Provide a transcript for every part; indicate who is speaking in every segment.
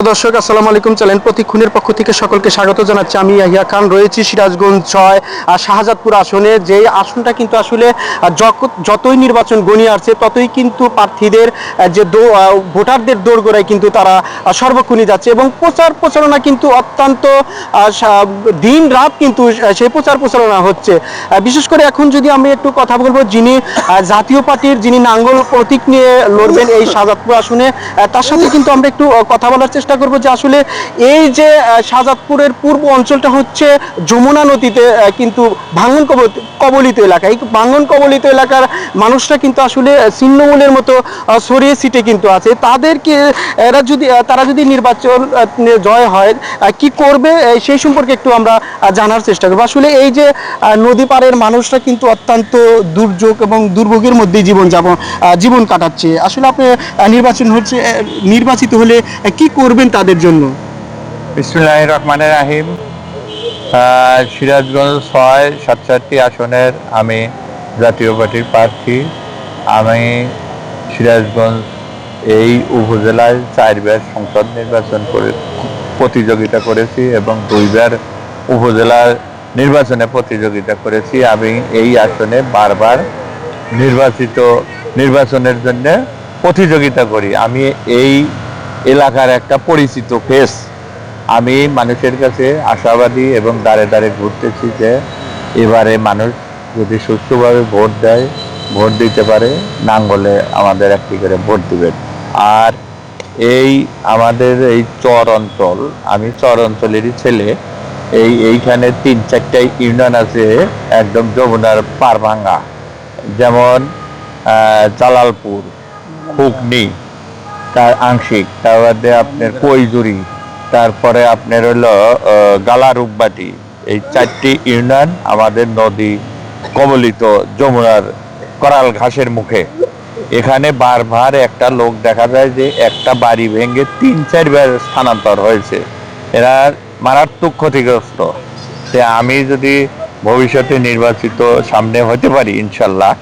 Speaker 1: দর্শক, আসসালামু আলাইকুম চ্যানেল প্রতিক্ষণের পক্ষ থেকে সকলকে স্বাগত জানাচ্ছি। আমি ইয়াহিয়া খান, রয়েছি সিরাজগঞ্জ ছয় আর শাহজাদপুর আসনে। যে আসনটা কিন্তু আসলে যতই নির্বাচন গণিয়ে আসছে, ততই কিন্তু প্রার্থীদের যে ভোটারদের দোরগোড়ায় কিন্তু তারা সর্বক্ষণই যাচ্ছে এবং প্রচার প্রচারণা কিন্তু অত্যন্ত দিন রাত কিন্তু সেই প্রচার প্রচারণা হচ্ছে। বিশেষ করে এখন যদি আমি একটু কথা বলব, যিনি জাতীয় পার্টির যিনি নাঙ্গল প্রতীক নিয়ে লড়বেন এই শাহজাদপুর আসনে তার সাথে কিন্তু আমরা একটু কথা বলার চেষ্টা করব যে আসলে এই যে শাহজাদপুরের পূর্ব অঞ্চলটা হচ্ছে যমুনা নদীতে কিন্তু ভাঙন কবল- কবলিত এলাকা। এই ভাঙন কবলিত এলাকার মানুষরা কিন্তু আসলে ছিন্নমূলের মতো ছড়িয়ে ছিটে কিন্তু আছে। তাদেরকে, এরা যদি তারা যদি নির্বাচন জয় হয় কি করবে সেই সম্পর্কে একটু আমরা জানার চেষ্টা করব। আসলে এই যে নদী পাড়ের মানুষরা কিন্তু অত্যন্ত দুর্যোগ এবং দুর্ভোগের মধ্যেই জীবন যাপন জীবন কাটাচ্ছে। আসলে আপনি নির্বাচন হচ্ছে নির্বাচিত হলে কি কি করবেন তাদের জন্য?
Speaker 2: বিসমুল্লাহ রহমান রাহিম সিরাজগঞ্জ ছয় সাতষট্টি আসনের আমি জাতীয় পার্টির প্রার্থী। আমি সিরাজগঞ্জ এই উপজেলায় চারবার সংসদ নির্বাচন করে, প্রতিযোগিতা করেছি এবং দুইবার উপজেলার নির্বাচনে প্রতিযোগিতা করেছি। আমি এই আসনে বারবার নির্বাচিত, নির্বাচনের জন্য প্রতিযোগিতা করি। আমি এই এলাকার একটা পরিচিত ফেস আমি মানুষের কাছে আশাবাদী এবং দাঁড়ে দাঁড়ে ঘুরতেছি যে এবারে মানুষ যদি সুস্থভাবে ভোট দেয়, ভোট দিতে পারে, নাঙ্গলে আমাদের একটি করে ভোট দিবেন। আর এই আমাদের এই চর অঞ্চল, আমি চর অঞ্চলেরই ছেলে, এই এইখানে তিন চারটাই ইউনিয়ন আছে, একদম যমুনার পার ভাঙ্গা যেমন জালালপুর খুকনি তার আংশিক তার মধ্যে আপনার কৈজুরি, তারপরে আপনার হলো গালা রূপবাটি এই চারটি ইউনিয়ন আমাদের নদী, কবলিত যমুনার করাল ঘাসের মুখে। এখানে বারবার একটা লোক দেখা যায় যে একটা বাড়ি ভেঙে তিন, চারবার স্থানান্তর হয়েছে। এরা মারাত্মক ক্ষতিগ্রস্ত। তে আমি যদি ভবিষ্যতে নির্বাচিত সামনে হতে পারি, ইনশাল্লাহ,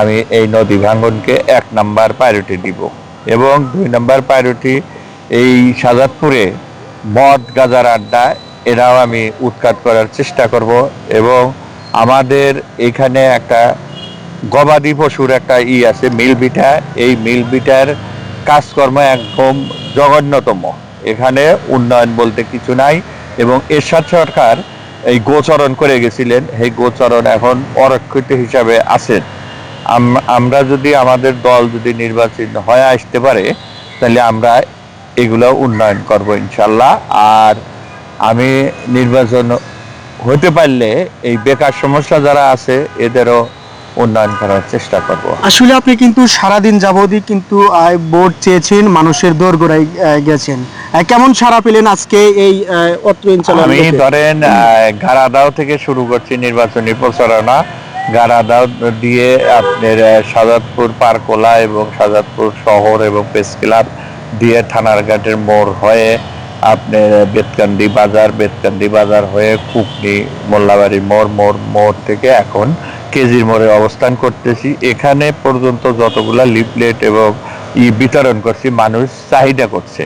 Speaker 2: আমি এই নদী ভাঙ্গনকে এক নাম্বার প্রায়োরিটি দিব। এবং দুই নম্বর প্রায়োরিটি এই সাজাদপুরে মদ, গাজার আড্ডা, এরাও আমি উৎখাত করার চেষ্টা করব এবং আমাদের এখানে একটা গবাদি পশুর একটা ই আছে মিল বিটা এই মিল বিটার কাজকর্ম একদম জঘন্যতম। এখানে উন্নয়ন বলতে কিছু নাই এবং এরশাদ সরকার এই গোচরণ করে গেছিলেন। এই গোচরণ এখন অরক্ষিত হিসাবে আছেন। আমরা যদি আমাদের দল যদি নির্বাচিত হয়ে আসতে পারে তাহলে আমরা এগুলো উন্নয়ন করব ইনশাল্লাহ। আর আমি নির্বাচন হতে পারলে এই বেকার সমস্যা যারা আছে এদেরও উন্নয়ন করার চেষ্টা করব।
Speaker 1: আসলে আপনি কিন্তু সারাদিন যাবতই কিন্তু ভোট চেয়েছেন মানুষের দোরগোড়ায় আহ, গেছেন। কেমন সারা পেলেন আজকে এই অত্র
Speaker 2: আমি ধরেন গারাদাও থেকে শুরু করছি নির্বাচনী প্রচারণা। গারাদাও দিয়ে আপনার সাজাদপুর পারকোলা এবং সাজাদপুর শহর এবং প্রেস ক্লাব দিয়ে থানারঘাটের মোড় হয়ে আপনার বেতকান্দি বাজার বেতকান্দি বাজার হয়ে কুকনি, মোল্লাবাড়ি মোড় মোড় মোড় থেকে এখন কেজির মোড়ে অবস্থান করতেছি। এখানে পর্যন্ত যতগুলা লিফলেট এবং ই বিতরণ করছি, মানুষ চাহিদা করছে।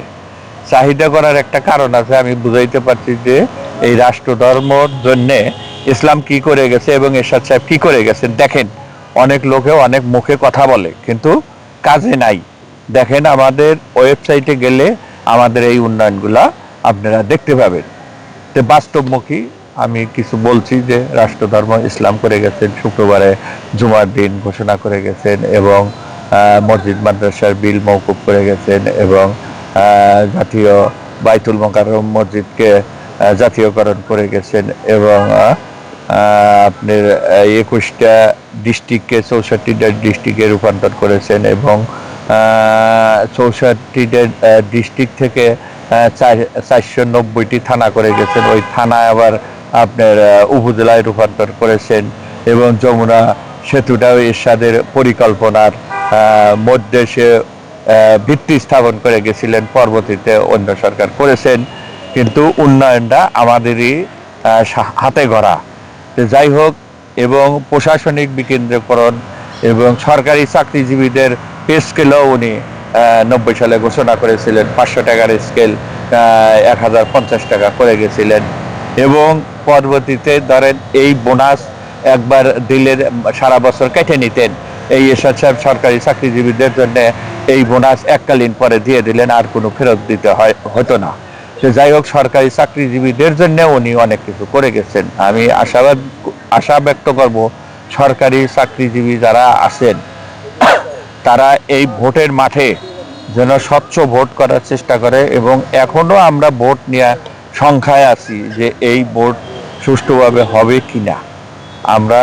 Speaker 2: চাহিদা করার একটা কারণ আছে, আমি বুঝাইতে পারছি যে এই রাষ্ট্র ধর্মর জন্য ইসলাম কি করে গেছে এবং এরশাদ সাহেব কি করে গেছে, দেখেন। অনেক লোকে অনেক মুখে কথা বলে, কিন্তু কাজে নাই। দেখেন আমাদের ওয়েবসাইটে গেলে আমাদের এই উন্নয়নগুলা আপনারা দেখতে পাবেন। তো বাস্তবমুখী আমি কিছু বলছি যে রাষ্ট্র ধর্ম ইসলাম করে গেছেন, শুক্রবারে জুমার দিন ঘোষণা করে গেছেন এবং মসজিদ মাদ্রাসার বিল মৌকুব করে গেছেন এবং জাতীয় বাইতুল মোকাররম মসজিদকে জাতীয়করণ করে গেছেন এবং আপনার একুশটা ডিস্ট্রিক্টকে চৌষট্টিটা ডিস্ট্রিক্টে রূপান্তর করেছেন এবং চৌষট্টিটা ডিস্ট্রিক্ট থেকে চার- চারশো নব্বইটি থানা করে গেছেন। ওই থানায় আবার আপনার উপজেলায় রূপান্তর করেছেন এবং যমুনা সেতুটাও এরশাদের পরিকল্পনার মধ্যে সে ভিত্তি স্থাপন করে গেছিলেন। পরবর্তীতে অন্য সরকার করেছেন। কিন্তু উন্নয়নটা আমাদেরই হাতে গড়া। যাই হোক এবং প্রশাসনিক বিকেন্দ্রীকরণ এবং সরকারি চাকরিজীবীদের পে স্কেলও উনি নব্বই সালে ঘোষণা করেছিলেন। পাঁচশো টাকার স্কেল এক হাজার পঞ্চাশ টাকা করে গেছিলেন। এবং পরবর্তীতে ধরেন এই বোনাস একবার দিলে সারা বছর কেটে নিতেন। এই এরশাদ সাহেব সরকারি চাকরিজীবীদের জন্য এই বোনাস এককালীন পরে দিয়ে দিলেন, আর কোনো ফেরত দিতে হয়, হতো না। সে যাই হোক, সরকারি চাকরিজীবীদের জন্য উনি অনেক কিছু করে গেছেন। আমি আশাবাদ, আশা ব্যক্ত করব সরকারি চাকরিজীবী যারা আছেন, তারা এই ভোটের মাঠে যেন স্বচ্ছ ভোট করার চেষ্টা করে এবং এখনও আমরা ভোট নিয়ে সংখ্যায় আছি যে এই ভোট সুষ্ঠুভাবে হবে কি না আমরা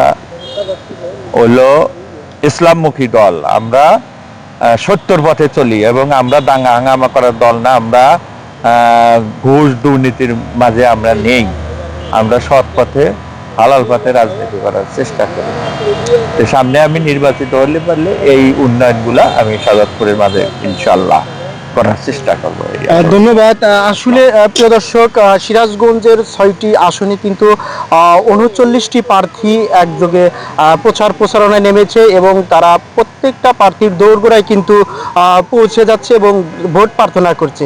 Speaker 2: হলো ইসলামমুখী দল, আমরা সত্যর পথে চলি এবং আমরা দাঙ্গা হাঙ্গামা করার দল না, আমরা ঘুষ দুর্নীতির মাঝে আমরা নেই। আমরা সৎ পথে, হালাল পথে রাজনীতি করার চেষ্টা করি। তো সামনে আমি নির্বাচিত হলে পারলে এই উন্নয়নগুলা আমি সাজাদপুরের মাঝে ইনশাল্লাহ করার চেষ্টা করব
Speaker 1: ধন্যবাদ। আসলে প্রিয় দর্শক সিরাজগঞ্জের ছয়টি আসনে কিন্তু উনচল্লিশটি প্রার্থী একযোগে প্রচার প্রচারণায় নেমেছে এবং তারা প্রত্যেকটা প্রার্থীর দৌড়গোড়ায় কিন্তু পৌঁছে যাচ্ছে এবং ভোট প্রার্থনা করছে।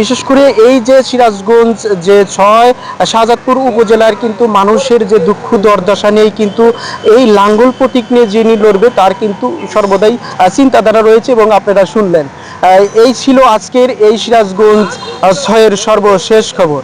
Speaker 1: বিশেষ করে এই যে সিরাজগঞ্জ যে ছয় শাহজাদপুর উপজেলার কিন্তু মানুষের যে দুঃখ দরদশা নিয়ে কিন্তু এই লাঙ্গল প্রতীক নিয়ে যিনি লড়বে তার কিন্তু সর্বদাই চিন্তাধারা রয়েছে এবং আপনারা শুনলেন। এই ছিল আজকের এই সিরাজগঞ্জ ছয়ের সর্বশেষ খবর।